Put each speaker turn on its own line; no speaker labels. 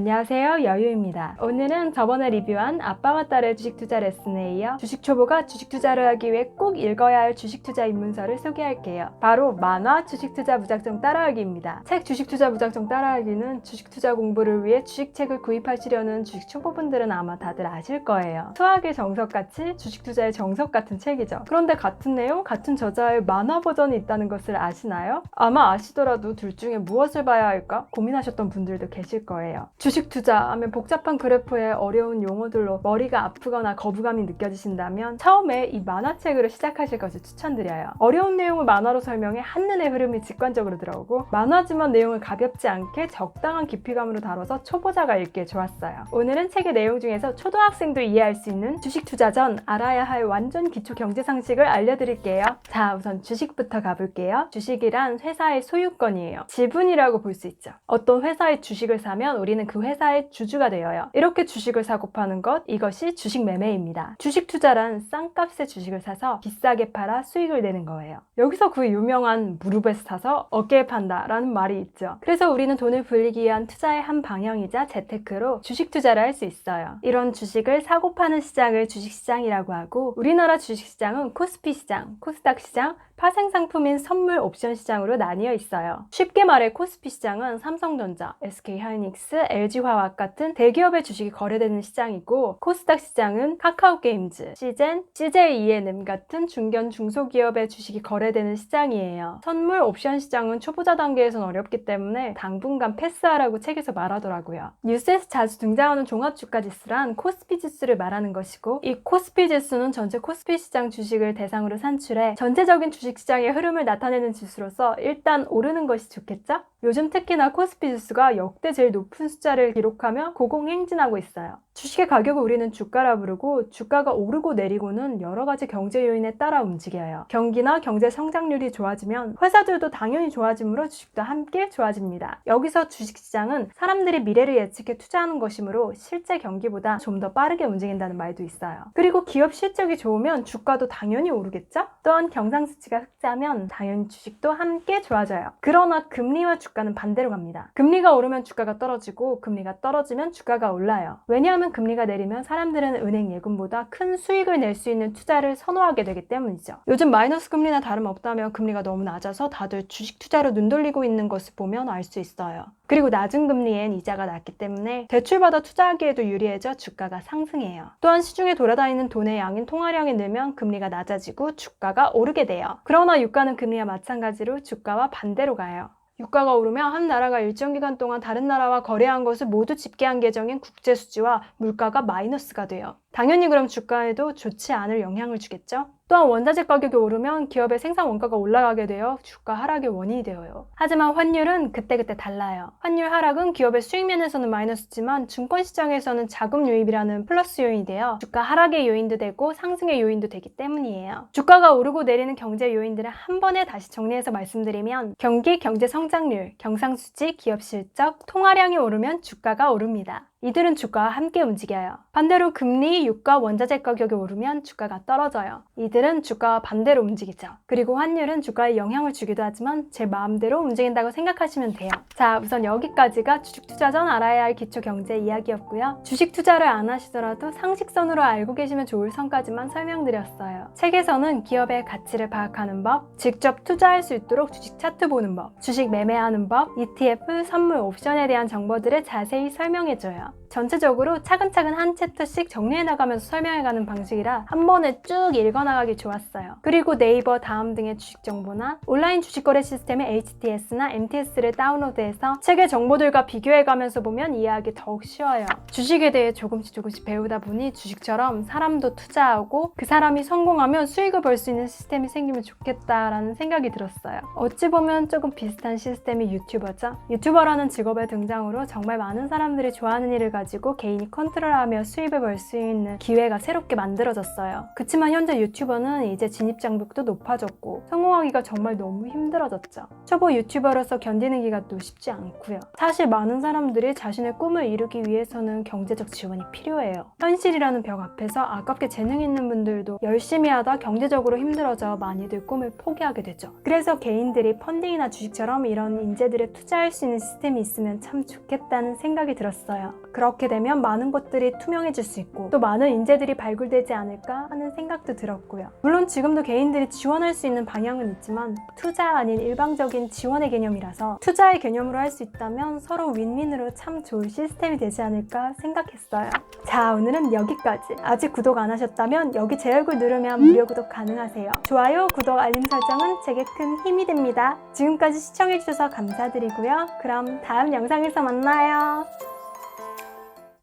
안녕하세요 여유입니다. 오늘은 저번에 리뷰한 아빠와 딸의 주식 투자 레슨에 이어 주식 초보가 주식 투자를 하기 위해 꼭 읽어야 할 주식 투자 입문서를 소개할게요. 바로 만화 주식 투자 무작정 따라하기입니다. 책 주식 투자 무작정 따라하기는 주식 투자 공부를 위해 주식책을 구입하시려는 주식 초보분들은 아마 다들 아실 거예요. 수학의 정석같이 주식 투자의 정석 같은 책이죠. 그런데 같은 내용 같은 저자의 만화 버전이 있다는 것을 아시나요? 아마 아시더라도 둘 중에 무엇을 봐야 할까 고민하셨던 분들도 계실 거예요. 주식 투자 하면 복잡한 그래프에 어려운 용어들로 머리가 아프거나 거부감이 느껴지신다면 처음에 이 만화책으로 시작하실 것을 추천드려요. 어려운 내용을 만화로 설명해 한눈에 흐름이 직관적으로 들어오고 만화지만 내용을 가볍지 않게 적당한 깊이감으로 다뤄서 초보자가 읽기에 좋았어요. 오늘은 책의 내용 중에서 초등학생도 이해할 수 있는 주식 투자 전 알아야 할 완전 기초 경제 상식을 알려드릴게요. 자, 우선 주식부터 가볼게요. 주식이란 회사의 소유권이에요. 지분이라고 볼 수 있죠. 어떤 회사의 주식을 사면 우리는 그 회사의 주주가 되어요. 이렇게 주식을 사고 파는 것, 이것이 주식 매매입니다. 주식 투자란 싼값의 주식을 사서 비싸게 팔아 수익을 내는 거예요. 여기서 그 유명한 무릎에서 사서 어깨에 판다 라는 말이 있죠. 그래서 우리는 돈을 불리기 위한 투자의 한 방향이자 재테크로 주식 투자를 할 수 있어요. 이런 주식을 사고 파는 시장을 주식시장이라고 하고 우리나라 주식시장은 코스피 시장, 코스닥 시장, 파생 상품인 선물 옵션 시장으로 나뉘어 있어요. 쉽게 말해 코스피 시장은 삼성전자, SK하이닉스, LG화학 같은 대기업의 주식이 거래되는 시장이고 코스닥 시장은 카카오게임즈, 시젠, CJENM 같은 중견 중소기업의 주식이 거래되는 시장이에요. 선물 옵션 시장은 초보자 단계에선 어렵기 때문에 당분간 패스하라고 책에서 말하더라고요. 뉴스에서 자주 등장하는 종합주가 지수란 코스피 지수를 말하는 것이고 이 코스피 지수는 전체 코스피 시장 주식을 대상으로 산출해 전체적인 주식 시장의 흐름을 나타내는 지수로서 일단 오르는 것이 좋겠죠? 요즘 특히나 코스피 지수가 역대 제일 높은 숫자 를 기록하며 고공행진하고 있어요. 주식의 가격을 우리는 주가라 부르고 주가가 오르고 내리고는 여러 가지 경제 요인에 따라 움직여요. 경기나 경제 성장률이 좋아지면 회사들도 당연히 좋아지므로 주식도 함께 좋아집니다. 여기서 주식시장은 사람들이 미래를 예측해 투자하는 것이므로 실제 경기보다 좀 더 빠르게 움직인다는 말도 있어요. 그리고 기업 실적이 좋으면 주가도 당연히 오르겠죠? 또한 경상수치가 흑자면 당연히 주식도 함께 좋아져요. 그러나 금리와 주가는 반대로 갑니다. 금리가 오르면 주가가 떨어지고 금리가 떨어지면 주가가 올라요. 왜냐하면 금리가 내리면 사람들은 은행 예금보다 큰 수익을 낼 수 있는 투자를 선호하게 되기 때문이죠. 요즘 마이너스 금리나 다름없다면 금리가 너무 낮아서 다들 주식 투자로 눈 돌리고 있는 것을 보면 알 수 있어요. 그리고 낮은 금리엔 이자가 낮기 때문에 대출받아 투자하기에도 유리해져 주가가 상승해요. 또한 시중에 돌아다니는 돈의 양인 통화량이 늘면 금리가 낮아지고 주가가 오르게 돼요. 그러나 유가는 금리와 마찬가지로 주가와 반대로 가요. 유가가 오르면 한 나라가 일정 기간 동안 다른 나라와 거래한 것을 모두 집계한 계정인 국제 수지와 물가가 마이너스가 돼요. 당연히 그럼 주가에도 좋지 않을 영향을 주겠죠? 또한 원자재 가격이 오르면 기업의 생산 원가가 올라가게 되어 주가 하락의 원인이 되어요. 하지만 환율은 그때그때 달라요. 환율 하락은 기업의 수익 면에서는 마이너스지만 증권 시장에서는 자금 유입이라는 플러스 요인이 되어 주가 하락의 요인도 되고 상승의 요인도 되기 때문이에요. 주가가 오르고 내리는 경제 요인들을 한 번에 다시 정리해서 말씀드리면 경기, 경제 성장률, 경상수지, 기업 실적, 통화량이 오르면 주가가 오릅니다. 이들은 주가와 함께 움직여요. 반대로 금리, 유가, 원자재 가격이 오르면 주가가 떨어져요. 이들은 주가와 반대로 움직이죠. 그리고 환율은 주가에 영향을 주기도 하지만 제 마음대로 움직인다고 생각하시면 돼요. 자, 우선 여기까지가 주식 투자 전 알아야 할 기초 경제 이야기였고요. 주식 투자를 안 하시더라도 상식선으로 알고 계시면 좋을 선까지만 설명드렸어요. 책에서는 기업의 가치를 파악하는 법, 직접 투자할 수 있도록 주식 차트 보는 법, 주식 매매하는 법, ETF, 선물, 옵션에 대한 정보들을 자세히 설명해줘요. 전체적으로 차근차근 한 챕터씩 정리해 나가면서 설명해 가는 방식이라 한 번에 쭉 읽어 나가기 좋았어요. 그리고 네이버 다음 등의 주식 정보나 온라인 주식 거래 시스템의 HTS나 MTS를 다운로드해서 책의 정보들과 비교해 가면서 보면 이해하기 더욱 쉬워요. 주식에 대해 조금씩 조금씩 배우다 보니 주식처럼 사람도 투자하고 그 사람이 성공하면 수익을 벌 수 있는 시스템이 생기면 좋겠다라는 생각이 들었어요. 어찌 보면 조금 비슷한 시스템이 유튜버죠. 유튜버라는 직업의 등장으로 정말 많은 사람들이 좋아하는 일을 가지고 개인이 컨트롤하며 수입을 벌 수 있는 기회가 새롭게 만들어졌어요. 그치만 현재 유튜버는 이제 진입 장벽도 높아졌고 성공하기가 정말 너무 힘들어졌죠. 초보 유튜버로서 견디는 기간도 쉽지 않고요. 사실 많은 사람들이 자신의 꿈을 이루기 위해서는 경제적 지원이 필요해요. 현실이라는 벽 앞에서 아깝게 재능 있는 분들도 열심히 하다 경제적으로 힘들어져 많이들 꿈을 포기하게 되죠. 그래서 개인들이 펀딩이나 주식처럼 이런 인재들에 투자할 수 있는 시스템이 있으면 참 좋겠다는 생각이 들었어요. 그렇게 되면 많은 것들이 투명해질 수 있고 또 많은 인재들이 발굴되지 않을까 하는 생각도 들었고요. 물론 지금도 개인들이 지원할 수 있는 방향은 있지만 투자 아닌 일방적인 지원의 개념이라서 투자의 개념으로 할 수 있다면 서로 윈윈으로 참 좋은 시스템이 되지 않을까 생각했어요. 자, 오늘은 여기까지. 아직 구독 안 하셨다면 여기 제 얼굴 누르면 무료 구독 가능하세요. 좋아요, 구독, 알림 설정은 제게 큰 힘이 됩니다. 지금까지 시청해주셔서 감사드리고요. 그럼 다음 영상에서 만나요.